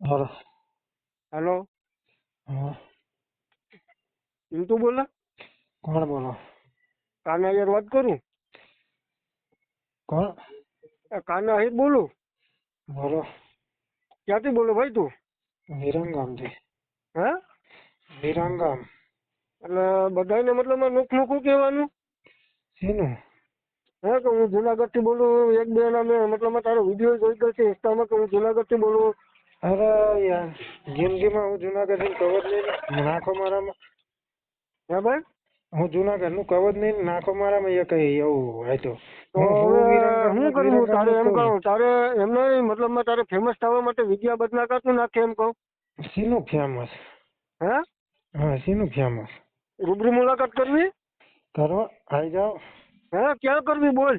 હાલો hello. હા. પિન્ટુ બોલે? કોણ બોલો? કાને યાર વાત કરું? કોણ? કાને હિત બોલું? બોલો. ક્યાંથી બોલો ભાઈ તું? વિરંગામથી હે? વિરંગામ એટલે બધાને મતલબ નુક નુકું કહેવાનું? શેનું? હે કે હું જુનાગઢથી બોલું એક બે ના મેં મતલબ તારો વીડિયો જોઈ ગયો છે ઇન્સ્ટામાં કે હું જુનાગઢથી બોલું? અરે યાર જિંદગીમાં હું જુનાગઢનું કવર નહીં નાખો મારામાં. હે ભાઈ હું જુનાગઢનું કવર નહીં નાખો મારામાં એ કઈ એવું હોય તો. હું- કરું? કરવું તારે એમ કહું તારે એમ નહીં મતલબ તારે ફેમસ થવા માટે વિદ્યા બદલા નું નાખે એમ કહું. શીનું ફેમસ હે? હા શીનું ફેમસ રૂબરૂ મુલાકાત કરવી? કરો આવી જાઓ. હે ક્યાં કરવી બોલ?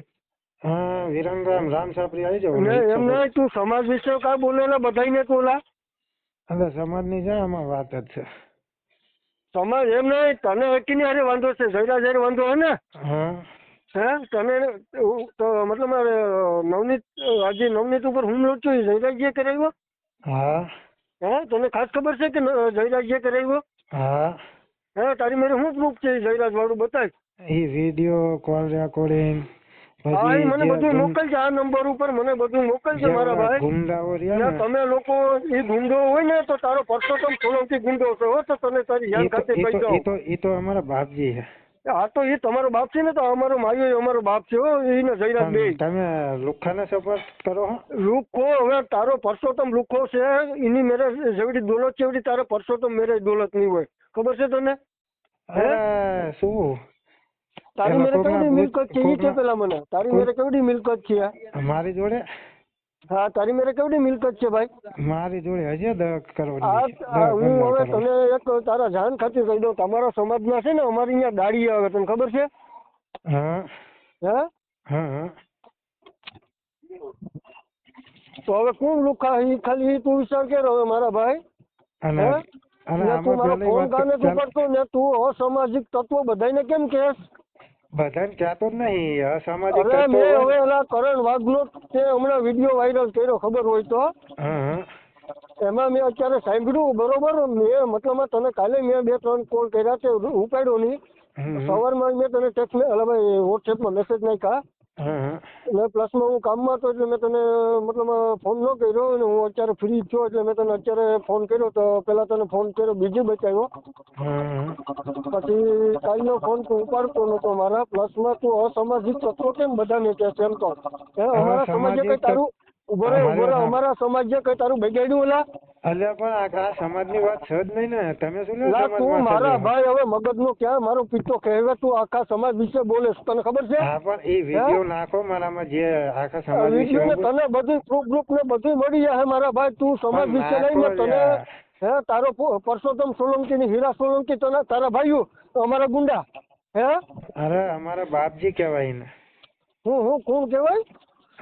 હા વિરંગામ રામ સાપરી આવી જાઓ એમ નહીં તું સમાજ વિશે કા બોલેલા બધાને ઓલા એટલે સમાજની છે આમાં વાત જ છે. સમાજ એમ નહીં તને એકીની હારે વાંધો છે જયરાજ હારે વાંધો હે ને? હા. હે તને તો મતલબ મારે નવનીત આજે નવનીત ઉપર હુમલો થયો એ જયરાજે કરાવ્યો? હા. હે તને ખાસ ખબર છે કે જયરાજે કરાવ્યો? હા. હે તારી મારે શું પ્રૂફ છે જયરાજ વાળું બતાય? એ વીડિયો કોલ રેકોર્ડિંગ. એ મને બધું મોકલજો આ નંબર ઉપર મને બધું મોકલજો મારા ભાઈ. ને ને તમે લોકો એ ગુંડો હોય ને તો તારો પરસોત્તમ સોલંકી ગુંડો છે હો તો તને તારી યાદ ખાતે ઈ કહી દઉં એ તો એ તો અમારા બાપજી છે. હા તો એ તમારો બાપ છે ને તો અમારો માયો અમારો બાપ છે હો એને જયરાજ બે તમે લુખાને સપોર્ટ કરો લુખો હવે તારો પરસોત્તમ લુખો છે એની મેરે જેવડી દોલત છે એવડી તારો પરસોત્તમ મેરે દોલત નહીં હોય. ખબર છે તને? હે? શું? તારી મેરે કેવડી મિલકત છે કે પેલા મને? તારી મેરે કેવડી મિલકત છે? મારી જોડે? હા તારી મેરે કેવડી મિલકત છે ભાઈ? મારી જોડે હજી દસ કરોડ હું હવે તને એક તારા જાણ ખાતી કહી દઉં. તમારા સમાજમાં છે ને અમારી અહીંયા દાડી આવે તને ખબર છે? હા. હે? તો હવે કોણ લુખા હી? ખાલી તું વિચાર કે હવે મારા ભાઈ. અને અને તું આમાં મારો ફોન કાને તું કરતો ને તું અસામાજિક તત્વો બધાને કેમ કહેશ? બધાને કહેતો જ નહીં અસામાજિક અરે મેં હવે ઓલા કરણ વાઘનો તે હમણાં વીડિયો વાયરલ કર્યો ખબર હોય તો. એમાં મેં અત્યારે સાંભળ્યું બરોબર મેં મતલબ તને કાલે મેં બે ત્રણ કોલ કર્યા છે ઉપાડ્યો નહીં. સવારમાં મેં તને ટેક્સ એટલે ભાઈ વોટ્સએપમાં મેસેજ નાખ્યા. ને પ્લસમાં હું કામમાં હતો એટલે મેં તને મતલબ ફોન ન કર્યો અને હું અત્યારે ફ્રી થયો એટલે મેં તને અત્યારે ફોન કર્યો તો પેલા તને ફોન કર્યો બીજી બચાવ્યો પછી કાલનો ફોન તું ઉપાડતો નતો મારા. પ્લસમાં તું અસામાજિક તત્વો કેમ બધાને કહે છે એમ તો? હે અમારા સમાજે કઈ તારું ઊભો રે ઊભો રે અમારા સમાજ સમાજે કઈ તારું બગાડ્યું ઓલા? અલ્યા પણ આ આ સમાજની વાત છે જ નહીં ને. તમે શું લે તું મારા ભાઈ હવે મગજનો ક્યાં? મારો પિત્તો કહેવે તું આખા સમાજ વિશે બોલે તને ખબર છે? હા પણ એ વિડિયો નાખો મારામાં જે આખા સમાજ વિશે તને બધું પ્રૂફ ગ્રુપ ને બધું મળી જાય મારા ભાઈ. તું સમાજ વિશે લઈને તને હે તારો પરસોત્તમ સોલંકી ની હીરા સોલંકી તને તારા ભાઈઓ અમારા ગુંડા હે? અરે અમારા બાપજી કહેવાય ને હું હું કોણ કહેવાય?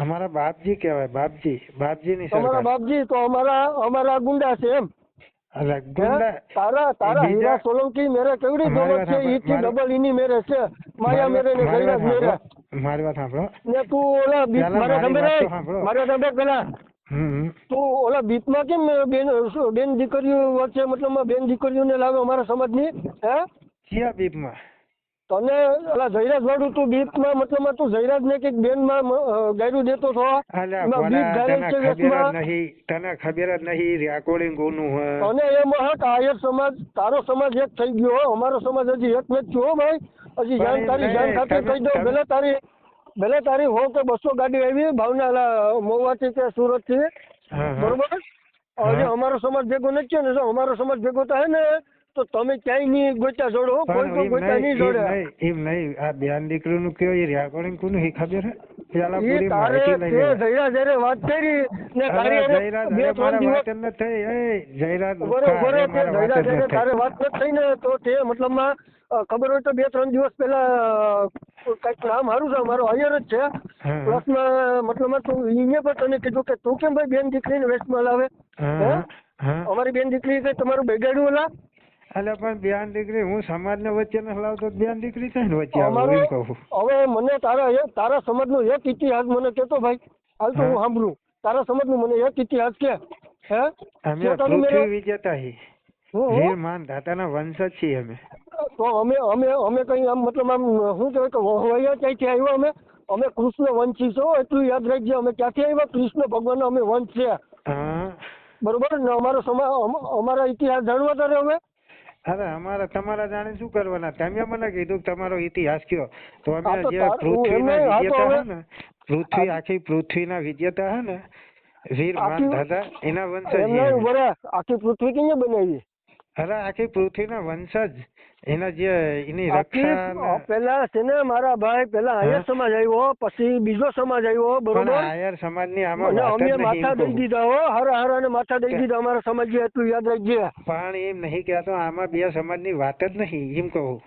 અમારા બાપજી કહેવાય બાપજી બાપજીની તમારા અમારા બાપજી તો અમારા અમારા ગુંડા છે એમ. એટલે ગુંડા તારા તારા હીરા સોલંકી મેરે કેવડી દોલત છે? વાત ઈ થી ડબલ ઈની મેરે છે. માયા મેરે ને વાત- મારી મેરે વાત સાંભળો. ને તું ઓલા બીચ મારા? તો સાંભળો. મારે ખબર પેલા. હમ. તું ઓલા બીચમાં કેમ બેન બેન દીકરીઓ વચ્ચે મતલબ બેન દીકરીઓને લાવે અમારા સમાજની? હે? કયા બીપમાં તને ઓલા જયરાજ વાળું તું બીચમાં મતલબ તું જયરાજ ને કંઈક બેનમાં ગાયરું દેતો છો? તને ખબર જ નહીં રેકોર્ડિંગ અને એમાં હટ આયર સમાજ તારો સમાજ એક થઈ ગયો અમારો સમાજ હજી એક નથી થયો ભાઈ. હજી જાન તારી જાન ખાતે કહી દો ભલે તારી ભલે તારી હો કે બસો ગાડી આવી ભાવના ઓલા મહુવાથી કે સુરતથી હા, હા. બરોબર? હજી અમારો સમાજ ભેગો નથી ને અમારો સમાજ ભેગો થાય ને. તો તમે ક્યાંય નહીં ગોચા જોડો હો. કોઈ કોઈ ગોચા નહીં, જોડે એમ નહીં. આ બેન દીકરીનું કયો એ રેકોર્ડિંગ કોનું એ ખબર હે પેલા પૂરી માહિતી લઈ તે જયરા જયારે વાત કરી ને તારી હારે બે ત્રણ દિવસ વાત થઈ. એ, જયરાજ બરોબર તે જયરા જ તારે વાત નથી થઈ ને તો તે મતલબમાં ખબર હોય તો બે ત્રણ દિવસ પહેલા કંઈક નામ સારું છે મારો હૈયર જ છે. પ્લસમાં મતલબમાં તું પણ તને કીધું કે તું કેમ ભાઈ બેન દીકરીને વેસ્ટમાં લાવે? અમારી બેન દીકરી કઈ તમારું બગાડ્યું ઓલા અલ્યા પણ બેન દીકરી હું સમાજને વચ્ચે ન હલાવતો બેન દીકરી થાય ને વચ્ચે આવું એમ કહું હવે મને તારા એક- તારા સમાજનો એક ઇતિહાસ મને કેતો ભાઈ. હાલ તો હું સાંભળું. તારા સમાજનું મને એક ઇતિહાસ કે હે? અમે પૃથ્વી વિજેતા હી. હું માન દાતાના વંશજ છીએ અમે. તો અમે અમે અમે કઈ આમ મતલબ આમ શું કહેવાય કે વહવાયા ક્યાંથી આવ્યા અમે? અમે કૃષ્ણ વંશી છો એટલું યાદ રાખજે અમે ક્યાંથી આવ્યા? કૃષ્ણ ભગવાન અમે વંશ છે. બરોબર? ને અમારો સમા અમ- અમારા ઇતિહાસ જાણવા તારે હવે અરે અમારે તમારા જાણે શું કરવાના? તમે મને કીધું કે તમારો ઇતિહાસ કયો? તો અમે જે પૃથ્વીના વિજેતા હે ને પૃથ્વી આખી પૃથ્વીના વિજેતા હે ને વીર માન દાદા એના વંશજ. આખી પૃથ્વી કેમ બનાવી? અરે આખી પૃથ્વીના વંશજ એના જે એની રક્ષા પેલા છે ને મારા ભાઈ પેલા આયર સમાજ આવ્યો પછી બીજો સમાજ આવ્યો બરોબર? આયર સમાજની આમાં અને અમે માથા દઈ દીધા હો હારા હારા ને માથા દઈ દીધા અમારા સમાજે એટલું યાદ રાખજે. પણ એમ નહીં કહેતો આમાં બે સમાજની વાત જ નહીં એમ કહું.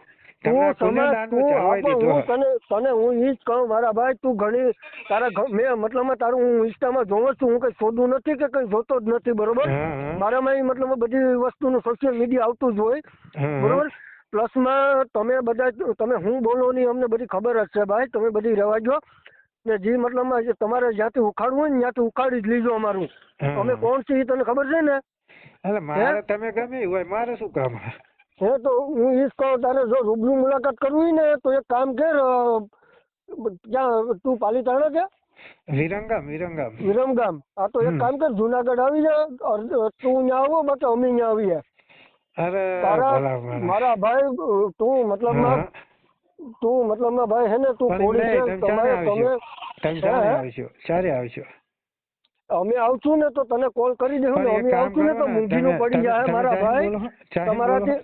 તું તમને તું ચળવાઈ આપો, દીધું હું તને તને હું ઈ જ કહું મારા ભાઈ તું ઘણી તારા મેં મતલબમાં તારું હું ઇન્સ્ટામાં જોઉં છું હું કઈ શોધું નથી કે કઈ જોતો જ નથી બરોબર. મારામાં ઈ મતલબ બધી વસ્તુનું સોશિયલ મીડિયા આવતું જ હોય બરોબર? પ્લસમાં તમે બધા તમે હું બોલો ની અમને બધી ખબર જ છે ભાઈ તમે બધી રહેવા જો ને જે મતલબમાં તમારે જ્યાંથી ઉખાડવું હોય ને ત્યાંથી ઉખાડી જ લીજો અમારું. અમે કોણ છીએ તને ખબર છે ને? એટલે મારે તમે ગમે હોય મારે શું કામ? હે તો હું ઈ જ કહું તારે જો રૂબરૂ મુલાકાત કરવી ને તો એક કામ કર ક્યાં તું પાલીતાણા છે વિરમગામ વિરમગામ. વિરમગામ. હા તો એક કામ કર જુનાગઢ આવી જા તું ત્યાં આવો બાકી અમે ત્યાં આવીએ અરે તારા. મારા ભાઈ તું મતલબમાં તું મતલબમાં ભાઈ હે ને તું કોળી છે તમે તમે સારી આવશો. સારી આવશો. અમે આવશું ને તો તને કોલ કરી દેવું ને. અમે આવશું ને તો ને, મૂંગીનું પડી જાય મારા ભાઈ. તમારાથી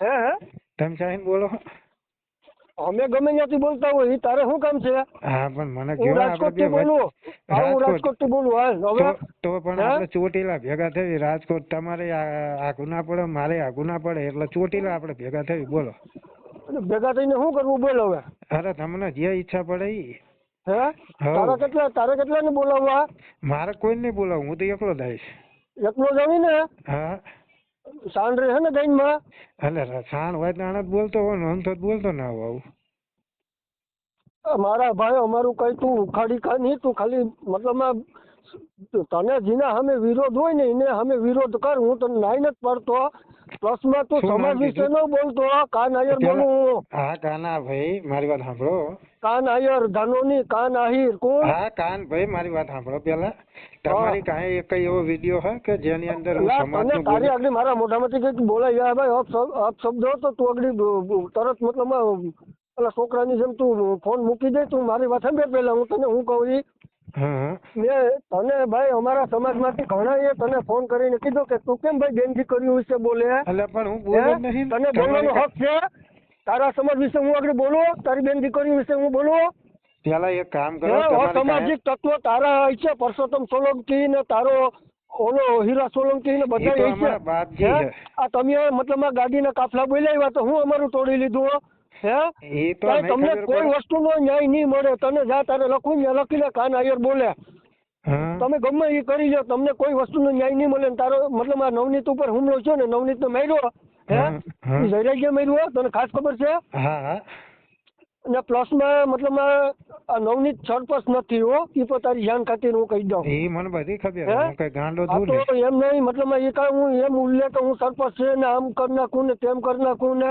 હે હે? તમે ચાહીને બોલો. અમે ગમે ત્યાંથી બોલતા હોય તારે શું કામ છે? હા પણ મને હું રાજકોટથી બોલું. હા હું રાજકોટ. થી બોલું. હાલ હવે તો તો પણ આપણે ચોટીલા ભેગા થઈ રાજકોટ તમારે આ- ગુના પડે મારે આ ગુના પડે એટલે ચોટીલા આપણે ભેગા થઈ બોલો. ભેગા થઈને શું કરવું? બોલ હવે. અરે તમને જે ઈચ્છા પડે ઈ. હે. તારા કેટલા તારે કેટલા ને બોલાવવા? મારે કોઈ નહીં બોલાવું હું તો એકલો જઈશ એકલો જવી ને હા. સાંડ રહે ને ગાઈનમાં એટલે સાણ હોય તો આને બોલતો હોય ને આમ તો બોલતો ના હોય આવું. મારા ભાઈ અમારું કઈ તું ઉખાડી નહીં તું ખાલી મતલબમાં તને જેને અમે વિરોધ હોય ને એને અમે વિરોધ કર હું તને નાઈ નથી પડતો. પ્લસમાં તું સમાજ વિશે ન બોલતો. કાન આયર બોલું હું. કાના ભાઈ મારી વાત સાંભળો. કાન આયર ધાનોની કાન આહિર કોણ? હા કાન ભાઈ મારી વાત સાંભળો પેલા તમારી કાંઈ એક એવો વીડિયો હે કે જેની અંદર હું સમાજનું તારી આગળ મારા મોઢામાંથી કંઈક બોલાઈ જાય ભાઈ અપ શબ્દો તો તું આગળ તરત મતલબ પેલા છોકરાની જેમ તું ફોન મૂકી દે તું મારી વાત સાંભળ પેલા હું તને હું કહું મેં તને ભાઈ અમારા સમાજમાંથી એ તને ફોન કરીને કીધું કે તું કેમ ભાઈ બેન કર્યું વિશે બોલે? એટલે પણ હું બોલ્યો નહીં. તને બોલવાનો હક છે? તારા સમાજ વિશે હું આગળ બોલું? તારી બેન દીકરી વિશે હું બોલું? પેલા એક કામ કરો અસામાજિક તત્વો તારા છે પરસોત્તમ સોલંકી ને તારો ઓલો હીરા સોલંકી ને બધા. આ તમે મતલબ ગાડી ગાડીના કાફલા બોલાવ્યા તો હું અમારું તોડી લીધું હો? હે એ તો તમને કોઈ વસ્તુ વસ્તુનો ન્યાય નહીં મળે. તને જા તારે લખવું ને લખીને કાન આયર બોલે. તમે ગમે એ કરી લો તમને કોઈ વસ્તુનો ન્યાય નહીં મળે તારો મતલબ આ નવનીત ઉપર હુમલો છે ને નવનીત ને મેર્યો હે? જયરાજ્ય માર્યો તને ખાસ ખબર છે? અને પ્લસમાં મતલબ આ નવનીત સરપંચ નથી હો એ તો તારી જાણ ખાतिर હું કહી દઉં. એ મને બધી ખબર હું? કઈ ગાંડો છું તો એમ નહીં મતલબ એ કાંઈ હું એમ ઉલ્લેખ હું સરપંચ છે ને આમ કરી નાખું ને તેમ કરી નાખું ને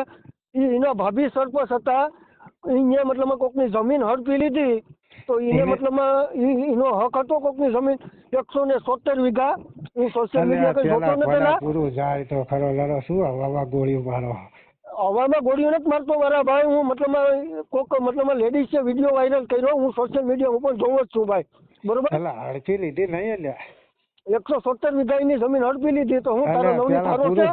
એના ભાભી સરપંચ હતા. એને મતલબ કોકની જમીન હડપી લીધી. તો એને એને- મતલબ એનો હક હતો કોકની જમીન એકસો ને સોતેર વીઘા. હું સોશિયલ મીડિયા કઈ જોતો ને? પેલા પૂરું જાય તો ખરો લડો શું હવામાં ગોળીઓ મારો. હવામાં ગોળીઓ નથી મારતો મારા ભાઈ. હું મતલબ કોક મતલબ લેડીઝ વીડિયો વાયરલ કર્યો. હું સોશિયલ મીડિયા ઉપર જોઉં જ છું ભાઈ. બરોબર? હડપી લીધી નહીં અલ્યા એકસો સોતેર વીઘાની જમીન હડપી લીધી તો હું તારો નવનીત હારો છે?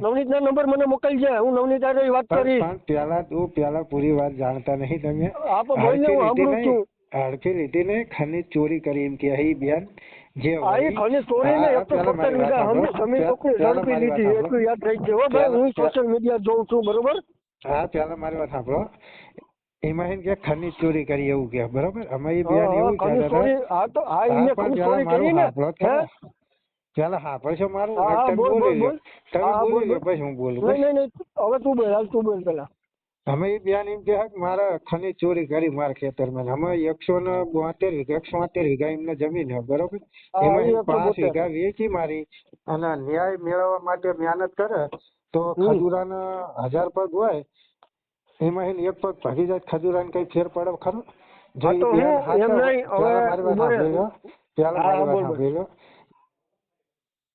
નવનીત ના નંબર મને મોકલજે હું નવનીત હારે વાત કરી પેલા તું પેલા પૂરી વાત જાણતા નહીં તમે. હા, પણ બોલ હું સાંભળું છું. હડપી લીધી ને ખનીજ ચોરી કરી એમ કે હી બેન જે આઈ ખનીજ ચોરી ને એકસો સોતેર વીઘા. હમ- જમીન વાત લીધી એટલું યાદ રાખજે હો ભાઈ. હું સોશિયલ મીડિયા જોઉં છું બરોબર? હા પેલા મારી વાત સાંભળો. એમાં કે ખનીજ ચોરી કરી એવું કે બરોબર? અમે એ હા, એવું કહેતા તો આ એને ખનીજ ચોરી કરી ને જ હે? સાંભળશો મારું? તમે બોલી લો તમે બોલી લો પછી હું બોલું નહીં નહીં હવે તું બોલ હાલ તું બોલ પેલા અમે બેન એમ કે મારા ખનીજ ચોરી કરી મારા ખેતરમાં. અમે એકસો ને બોતેર વીઘા એકસો બોતેર વીઘા એમને જમીન હે બરોબર? એમાં પાંચ વીઘા વેચી મારી અને ન્યાય મેળવવા માટે મહેનત કરે તો. ખજૂરાનો હજાર પગ હોય એમાં એક પગ ભાગી જાય ખજૂરાને કઈ ફેર પડે ખરો જો હા, બેન એમ નહીં, હવે મારી વાત ઊભો રહે. સાંભળી લો. પહેલા હા, મારી વાત બોલ, બોલ. સાંભળી લો.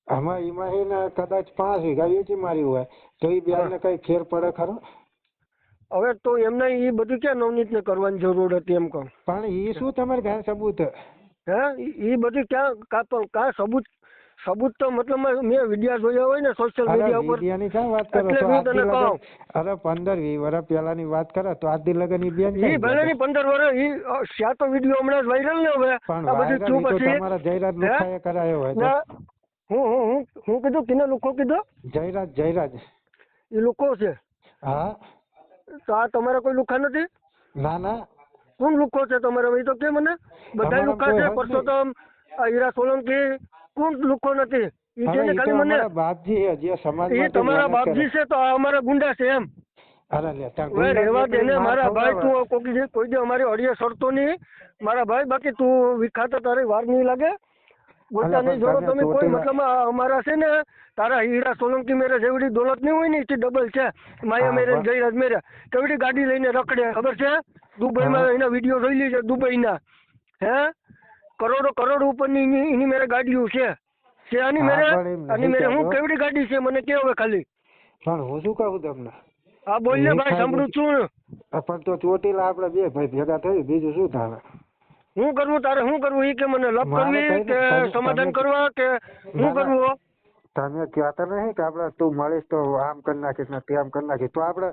આમાં એમાં એને કદાચ પાંચ વીઘા વેચી મારી હોય તો ઈ બેનને કઈ ફેર પડે ખરો હવે તો એમને ઈ બધું ક્યાં નવનીત ને કરવાની જરૂર હતી એમ કહું પણ ઈ શું તમારે ઘરે સબૂત હે એ બધું ક્યાં કાપ કા સબૂત સબૂત તો મતલબ મેં વિડિયા જોયા હોય ને સોશિયલ મીડિયા ઉપર. વિડિયાની ક્યાં વાત કરો? એટલે છો હું આજથી લગન કહું. અરે 15 20 વર્ષ પહેલાની વાત કરો તો આજથી લગન ઈ બેન ઈ ભલે ની પંદર વર્ષ ઈ શ્યા તો વિડિયો હમણાં વાયરલ ને હવે. આ બધું તો પછી તમારા જયરાજ લુખાએ કરાયો હોય હું હું હું હું કીધું? કિને લુખો કીધો? જયરાજ જયરાજ. એ લુખો છે. હા. તો આ તમારા કોઈ લુખા નથી? ના ના. કોણ લુખો છે તમારા? એ તો કે મને? બધા લુખા છે. પરસોત્તમ હીરા સોલંકી કોણ લોકો નથી. ઈ અરે કે ને ઈ તો ખાલી મને બાપજી જે સમાજ એ તમારા બાપજી છે તો આ અમારા ગુંડા છે એમ. અરે લે તાર હવે ગુંડા રહેવા દે ને મારા ભાઈ તું કોઈ કોઈ દી અમારી અડીએ સરતો નહીં. મારા ભાઈ બાકી તું વિખાતો તારી વાર નહીં લાગે. અલા, જોડો તમે કોઈ મતલબ અમારા છે ને તારા હીરા સોલંકી મેરે જેવડી દોલત નહીં હોય ને એથી ડબલ છે. માયા મેરે. જયરાજ મેરે. કેવડી ગાડી લઈને રખડે ખબર છે? દુબઈમાં. એના વીડિયો જોઈ લીધે દુબઈના. હે? કરોડો કરોડ ઉપરની એની એની મેરે ગાડીઓ છે. છે આની હા, મેરે? પણ એમ આની મેરે હું કહેતો. કેવડી ગાડી છે? મને કે હવે ખાલી? પણ હું શું કહું તમને? હા બોલ ને ભાઈ. સાંભળું જ છું. આ પણ તો ચોટીલા આપણે બે ભાઈ ભેગા થઈ બીજું શું થાય હું કરવું તારે શું કરવું એ કે મને લપ મારે કરવી કઈ કે નહીં. તમે- સમાધાન તમે- કરવા કે ના, ના. કરવું તમે કહેતા નહીં કે આપણે તું મળીશ તો આમ કરી નાખીશ ને તેમ કરી નાખીશ. તો આપણે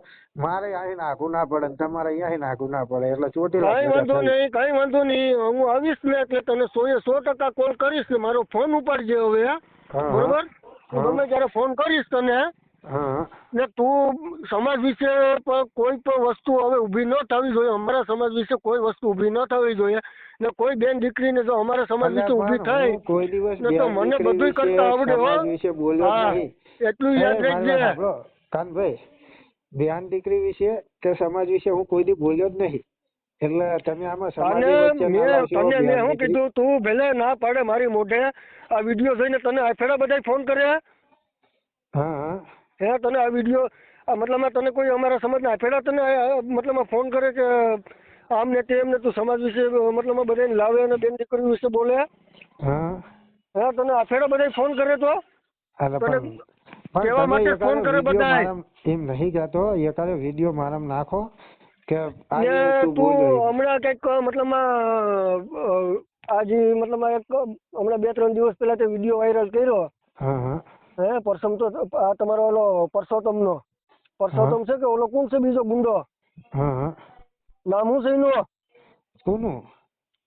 મારે અહીં નાખવું ના પડે ને તમારે અહીં નાખવું ના પડે. એટલે ચોટી કઈ વાંધો નહીં કઈ વાંધો નહીં. હું આવીશ ને એટલે તને સો એ સો ટકા કોલ કરીશ ને. મારો ફોન ઉપાડજે હવે. બરોબર? હું. ગમે ત્યારે ફોન કરીશ તને ને તું સમાજ વિશે કોઈ પણ વસ્તુ હવે ઊભી ન થવી જોઈએ. અમારા સમાજ વિશે કોઈ વસ્તુ ઊભી ન થવી જોઈએ. ને કોઈ બેન દીકરીને જો અમારા સમાજ વિશે ઊભી થાય કોઈ દિવસ તો મને બધું કરતા આવડે હો. વિશે નહીં. એટલું યાદ રાખજે. કાનભાઈ બેન દીકરી વિશે કે સમાજ વિશે હું કોઈ દી બોલ્યો જ નહીં. એટલે તમે આમાં સમાજ ના મેં શું કીધું? તું ભલે ના પાડે મારી મોઢે આ વીડિયો જોઈને તને આફેડા બધા ફોન કર્યા? હા હા. તને આ વીડિયો આ મતલબમાં તને કોઈ અમારા સમાજના આફેડા તને મતલબ મતલબમાં ફોન કરે કે આમ ને તેમ ને તું સમાજ વિશે મતલબ બધાને લાવે અને બેન દીકરી વિશે બોલે. હા. હા તને આફેડો બધા ફોન કરે તો. કેવા માટે ફોન કરે બધાય. એમ નહીં કહેતો એકાદો વીડિયો મારામ નાખો કે આ તું. હમણાં કંઈક મતલબમાં આજે મતલબ એક હમણાં બે ત્રણ દિવસ પહેલા તે વીડિયો વાયરલ કર્યો. હા હા. પરસમ તો આ તમારો ઓલો પરસોત્તમ નો પરસોત્તમ છે કે ઓલો કોણ છે બીજો ગુંડો? હા. નામ હું છે એનું કોનું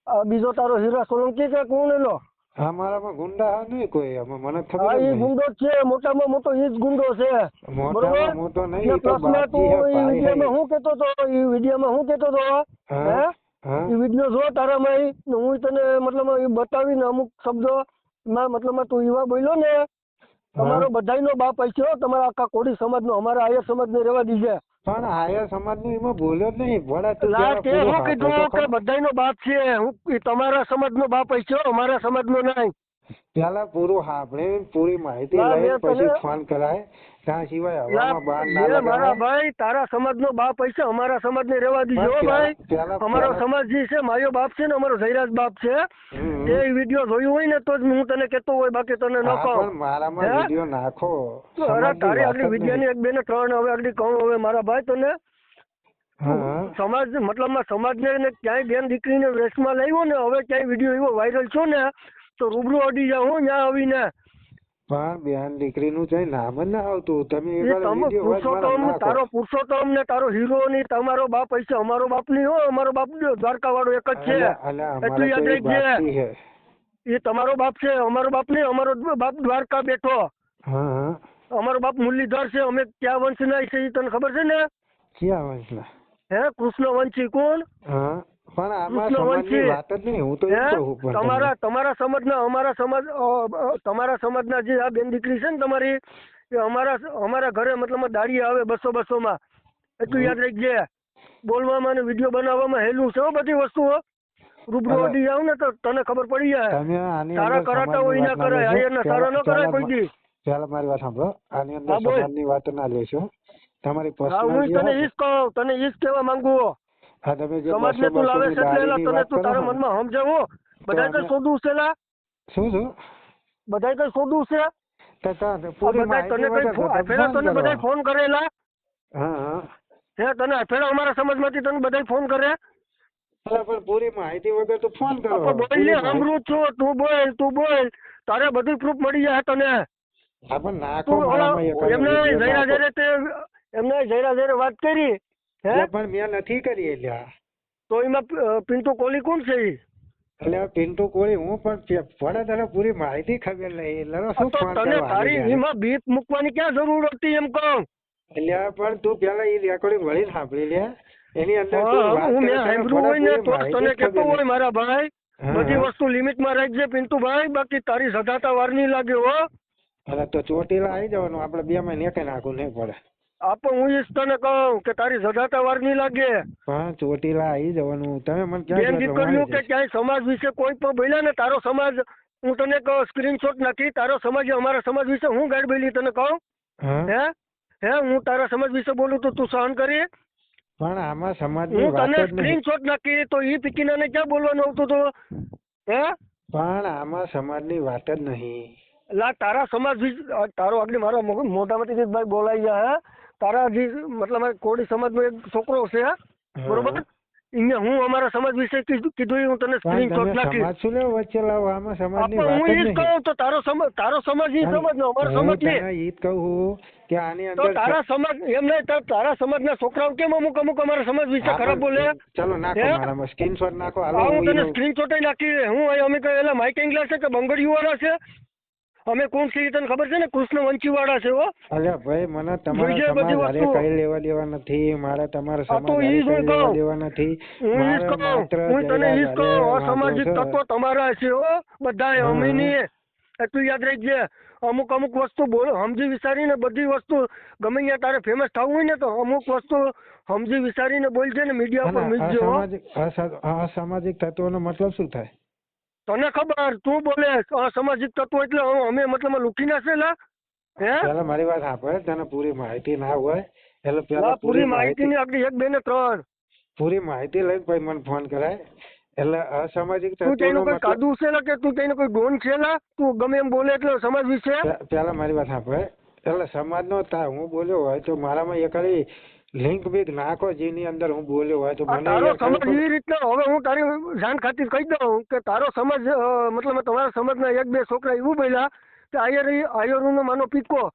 આ બીજો તારો હીરા સોલંકી કે કોણ એનો આ મારામાં ગુંડા હા નહીં કોઈ આમાં મને ખબર જ એ ગુંડો છે મોટામાં મોટો એ જ ગુંડો છે મોટામાં મોટો નહીં, તો બાપજી હે, તું હે. વિડીયોમાં શું કહેતો હતો એ વિડીયોમાં શું કહેતો હતો હે હા હા એ વીડિયો જો તારામાં હું તને મતલબ એ બતાવીને અમુક શબ્દો માં મતલબ તું એવા બોલ્યો ને તમારો બધાયનો બાપ હશે હો, તમારા આખા કોળી સમાજનો અમારા આયર સમાજને રહેવા દીજે. પણ આર્ય સમાજનું એમાં બોલ્યો જ નહીં. ભલે તું કીધું કે બધા નો બાપ છે. હું તમારા સમાજ નો બાપ છો અમારા સમાજ નો નહીં. પેલા પૂરું સાંભળે પૂરી માહિતી લઈ પછી ફોન કરાય. ત્યાં સિવાય હવામાં બહાર ના બે મારા ભાઈ તારા સમાજનો બાપ હશે અમારા સમાજને રેવા દીજો ભાઈ. અમારો સમાજ જે છે માયો બાપ છે ને અમારો જયરાજ બાપ છે. એ વીડિયો જોયું હોય ને તો જ હું તને કેતો હોય બાકી તને ન કહું. મારામાં વીડિયો નાખો. અરે તારી આગળ વિદ્યાની એક બે ને ત્રણ હવે આગળ કહું હવે મારા ભાઈ તને સમાજ મતલબ. સમાજ મતલબમાં સમાજને ને ક્યાંય બેન દીકરીને વેશમાં લાવ્યો ને હવે ક્યાંય વીડિયો એવો વાયરલ છો ને તો રૂબરૂ અડી જાવ હું ત્યાં આવીને. પણ બેન દીકરીનું કઈ નામ જ ના આવતું. તમે પુરુષોત્તમ તારો પુરુષોત્તમ ને તારો હીરો ની તમારો બાપ હશે અમારો બાપ નહીં હો અમારો બાપ દ્વારકા વાળો એક જ છે. એટલું યાદ રાખજે. એ તમારો બાપ છે અમારો બાપ નહીં અમારો બાપ દ્વારકા બેઠો. અમારો બાપ મુરલીધર છે અમે ક્યાં વંશ ના છે એ તને ખબર છે ને? ક્યાં વંશના? હે કૃષ્ણ વંશી કોણ? હા. પણ આમાં સમાજની વાત જ નહીં હું તો એમ કહું તમારા તમારા સમાજના અમારા સમાજ તમારા સમાજના જે આ બેન દીકરી છે ને તમારી એ અમારા અમારા ઘરે મતલબ દાડી આવે બસો બસો માં એટલું યાદ રાખજે બોલવામાં અને વીડિયો બનાવવામાં હેલું છે બધી વસ્તુઓ રૂબરૂ વધી જાવ ને તો તને ખબર પડી જાય. સારા તારા કરાતા હોય ના ના ના કરાય અહીંયા તારા ન કરાય કોઈ દી. પહેલા મારી વાત સાંભળો. આની અંદર. સમાજની વાત ના લેશો. તમારી પર્સનલ હું તને ઈજ કહું તને ઈજ કહેવા માંગુ હા તમે જે સમાજને તું લાવે છે એટલે તને તું તારા મનમાં સમજાવો. બધાય કઈ અમે- છે લા શું શું? બધાય કઈ શોધવું છે? તો તમે આ પૂરી બધાય તને કઈ વગર તો ફો- તમે ફેરા ફોન તને કરેલા હા હા. હે તને ફેરા અમારા સમાજમાંથી તને બધાય ફોન કરે? પણ પૂરી માહિતી વગર તો ફોન કરો. બોલ ને સાંભળું છું. તું બોલ તું બોલ. તારે બધી પ્રૂફ મળી જાય તને. હા પણ નાખો એમને જયરા. જયરે તે એમને જયરા જયરે વાત કરી. પણ મેં નથી કરી એટલે. તો એમાં પિન્ટુ કોહલી કોણ છે? એટલે પિન્ટુ કોળી હું પણ પડે તને પૂરી માહિતી ખબર નહીં એટલે શું તને તારી એમાં બીક મૂકવાની ક્યાં જરૂર હતી એમ કહું. એટલે પણ તું પેલા એ રેકોર્ડિંગ વળી સાંભળી લે. એની અંદર હા, મેં સાંભળ્યું હોય ને તો તને કહેતો હોય મારા ભાઈ. બધી. વસ્તુ લિમિટમાં રાખજે પિન્ટુભાઈ બાકી તારી સદાતા વાર નહીં લાગે હો. અરે તો ચોટીલા આવી જવાનું આપણે બે મહિને એક નાખવું નહીં પડે. આ પણ હું ઈજ તને કહું કે તારી સદાતા વાર નહીં લાગે. હા ચોટીલા આવી જવાનું. તમે મને ક્યાં દીકરીઓ કે ક્યાંય સમાજ વિશે કોઈ પણ બોલ્યા ને તારો સમાજ હું તને કહું સ્ક્રીનશોટ નાખી તારો સમાજ અમારા સમાજ વિશે હું ગાડ બોલી તને કહું? હે. હે? હું તારા સમાજ વિશે બોલું તો તું સહન કરી પણ આમાં સમાજ હું તને સ્ક્રીનશોટ નાખી તો ઈ પીકીનાને ક્યાં બોલવાનું આવતું તો? હે? પણ આમાં સમાજની વાત જ નહીં. લા તારા સમાજ વિશે તારો આગળ મારા મોઢામાંથી ભાઈ બોલાઈ ગયા હે તારા જે મતલબ કોળી સમાજનો એક છોકરો છે બરોબર? અહીંયા હું અમારા સમાજ વિશે કીધું હું તને સ્ક્રીનશોટ નાખી. શું લેવો વચ્ચે લાવો આમાં સમાજની વાત હું ઈ કહું તો તારો સમાજ તારો સમાજ ઈ સમજ નો અમારો સમાજ ને ઈ. કહું કે આની તો અંદર તારા સમાજ એમ નહીં તાર- સમાજના છોકરાઓ કેમ અમુક અમુક અમારા સમાજ વિશે ખરાબ બોલે? ચલો નાખો મારા સ્ક્રીનશોટ નાખો હાલો હું તને સ્ક્રીનશોટ નાખી હું અહીં અમે કહેલા માઇક એંગલા છે કે બંગડીઓ વાળા છે? અમે કોણ છે તને ખબર છે ને? કૃષ્ણ વંશી છે હો. અલ્યા ભાઈ મને તમારા હારે કઈ લેવા દેવા નથી. મારે તમારા સમાજ લેવા દેવા નથી. હું ઈ જ કહું. હું તને ઈ જ કહું. અસામાજિક. તત્વો તમારા છે હો. બધાય. અમે નહીં એટલું યાદ રાખજે. અમુક અમુક વસ્તુ બોલ સમજી વિચારીને બધી વસ્તુ ગમે ત્યાં તારે ફેમસ થવું હોય ને તો અમુક વસ્તુ સમજી વિચારીને બોલજે ને મીડિયા પર અસા- અસામાજિક તત્વોનો મતલબ શું થાય? તને ખબર તું બોલે અસામાજિક તત્વો એટલે અમે મતલબ લૂકી નાખેલા હે? પેલા મારી વાત સાંભળ તને પૂરી માહિતી ના હોય એટલે પેલા પૂરી માહિતી ની આગળ એક બે ને ત્રણ. પૂરી માહિતી લઈને ભાઈ મને ફોન કરાય. એટલે અસામાજિક તું તેનો કોઈ કાદુ છે કે તું તેનો કોઈ ગોન છે તું ગમે એમ બોલે એટલે સમાજ વિશે? પેલા મારી વાત સાંભળ એટલે સમાજનો તા હું બોલ્યો હોય તો મારામાં એકાળી લિંક બીક નાખો જેની અંદર હું બોલ્યો હોય તો મને તારો સમજ એવી રીતના હવે હું તારી જાણ ખાतिर કહી દઉં કે તારો સમજ મતલબ તમારા સમજના એક બે છોકરા એવું બોલ્યા કે આયર આયરુ નો માનો પીકો.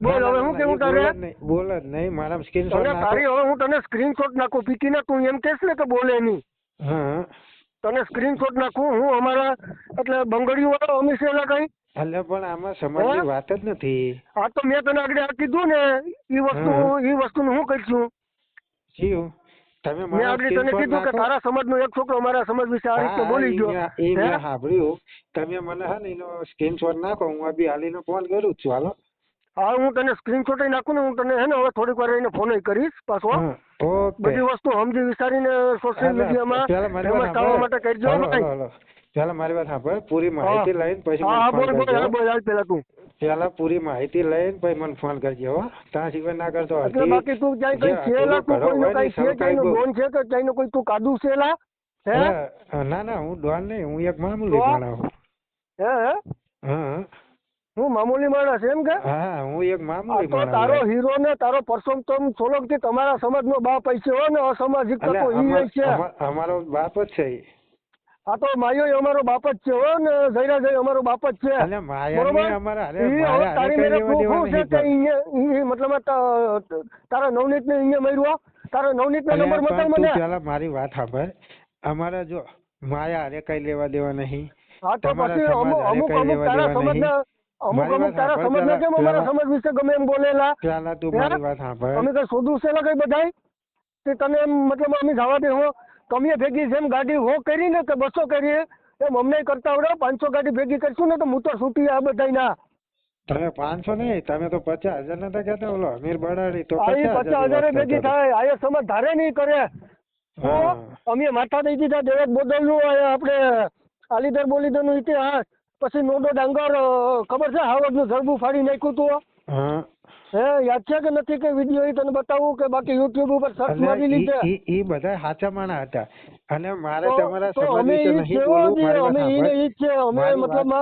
બોલ હવે હું કેવું તારે? બોલ જ નહીં, મારા સ્ક્રીનશોટ નાખો. તારી હવે હું તને સ્ક્રીનશોટ નાખું પીકીને તું એમ કહેશ ને કે બોલે નહીં. હા. તને સ્ક્રીનશોટ નાખું હું અમારા એટલે બંગડીઓ વાળો એલા કઈ? એટલે પણ આમાં સમાજની? વાત જ નથી આ તો મેં તને આગળ કીધું ને એ વસ્તુ. એ વસ્તુનું હું કરીશું જીવ તમે મેં આગળ તને કીધું કે તારા તારા સમાજનો એક છોકરો મારા સમાજ વિશે આ રીતે બોલી ગયો એ મેં? સાંભળ્યું તમે મને હા ને એનો સ્ક્રીનશોટ નાખો હું આ બી હાલીનો ફોન કરું છું હાલો હા હું તને સ્ક્રીનશોટ નાખું ને હું તને હે ને હવે થોડીક વાર રહીને ફોન કરીશ પાછો બધી વસ્તુ સમજી વિચારીને સોશિયલ મીડિયામાં ફેમસ થવા માટે કરજો. પહેલા મારી વાત સાંભળ પૂરી માહિતી લઈને પછી હા હા બોલ બોલ હા. બોલ હાલ પેલા તું. ચાલો પૂરી માહિતી લઈને પછી મને ફોન કરજે હો. ત્યાં સિવાય ના કરતો એટલે બાકી તું ક્યાંય કઈ છેલા તું કોઈ કઈ છે કઈ ડોન છે કે ક્યાંયનો કોઈ તું કાદુ છેલા હે? ના ના હું ડોન નહીં હું એક મામૂલી માણસ મામૂલી માણસ એમ કે? હા હું એક મામૂલી માણસ તારો હીરો ને તારો પરસોત્તમ સોલંકી તમારા સમાજનો બાપ છે હો ને અસામાજિક તત્વો ઈ છે. અમાર- બાપ જ છે આ તો માયો અમારો બાપ જ છે હો ને જયરા જય અમારો બાપ જ છે. તારી મેરે શું કે મતલબ તારા નવનીત ને અહીંયા મળ્યો તારો નવનીત નો નંબર બતાવ મને. પેલા મારી વાત સાંભળ. અમારે જો માયા હારે કઈ લેવા દેવા નહીં. હા તો પછી અમુક અમુક તારા. સમાજના અમુક અમુક તારા સાંભળ સમાજના કેમ અમારા પેલા- વિશે ગમે એમ બોલેલા પેલા તું મારી વાત સાંભળ. અમે કઈ શોધું છે કઈ બધાય? તે તને એમ મતલબ અમે જવા દે હો. તમે ભેગી જેમ ગાડી હો કરી ને કે બસો કરીએ એમ અમને કરતા આવડે પાંચસો ગાડી ભેગી કરશું ને તો હું તો છૂટી આ બધાય ના તમે પાંચસો નહીં તમે તો પચાસ હજાર નતા કહેતા ઓલો અમીર બડાડી તો પચાસ હજાર ભેગી થાય આ સમજ ધારે નહીં કરે. અમે માથા દઈ દીધા દેવેક બોદલનું આપણે આલીધર બોલીધરનું ઇતિહાસ. પછી નોડો ડાંગર ખબર છે હાવડનું ઝરબું ફાડી નાખ્યું તું હા? યાદ છે કે નથી કે વીડિયો તને બતાવું કે બાકી યુટ્યુબ ઉપર સર્ચ મારી લીધે? ઈ બધા સાચા માણા હતા. અને મારે તમારા ઈ નહીં બોલવું? અમે સાંભળ. ઈ છે અમે મતલબ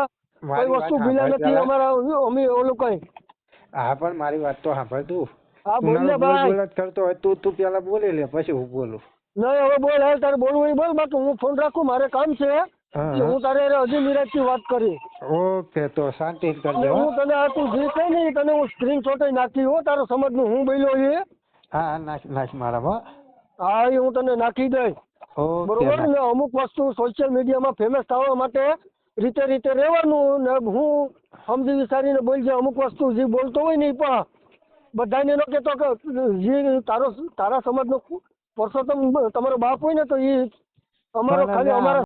કોઈ વસ્તુ ભીલા નથી. અમારા અમે ઓલું કઈ. હા પણ મારી વાત તો સાંભળ તું. હા બોલ ને ભાઈ. બોલત કરતો હોય તું તું પેલા બોલી લે પછી હું બોલું. નહીં હવે બોલ હાલ તારે બોલવું બોલ બાકી હું ફોન રાખું મારે કામ છે હા, તારે હજુ હજી નિરાશથી વાત કરી. ઓકે તો શાંતિ કરજો હું તને આ તું જે કઈ ને તને હું સ્ક્રીનશોટ નાખી હો તારો સમજનું હું બોલ્યો એ. હા નાખ નાખ મારા હા. એ હું તને નાખી દઈશ. બરોબર? ને. અમુક વસ્તુ સોશિયલ મીડિયામાં ફેમસ થવા માટે રીતે રીતે રહેવાનું ને હું સમજી વિચારીને બોલજે અમુક વસ્તુ જે બોલતો હોય ને એ પણ બધાને એનો કહેતો કે જે તારો તારા સમાજનો પરસોત્તમ તમારો બાપ હોય ને તો એ અમારો ના, ના, ખાલી અમારા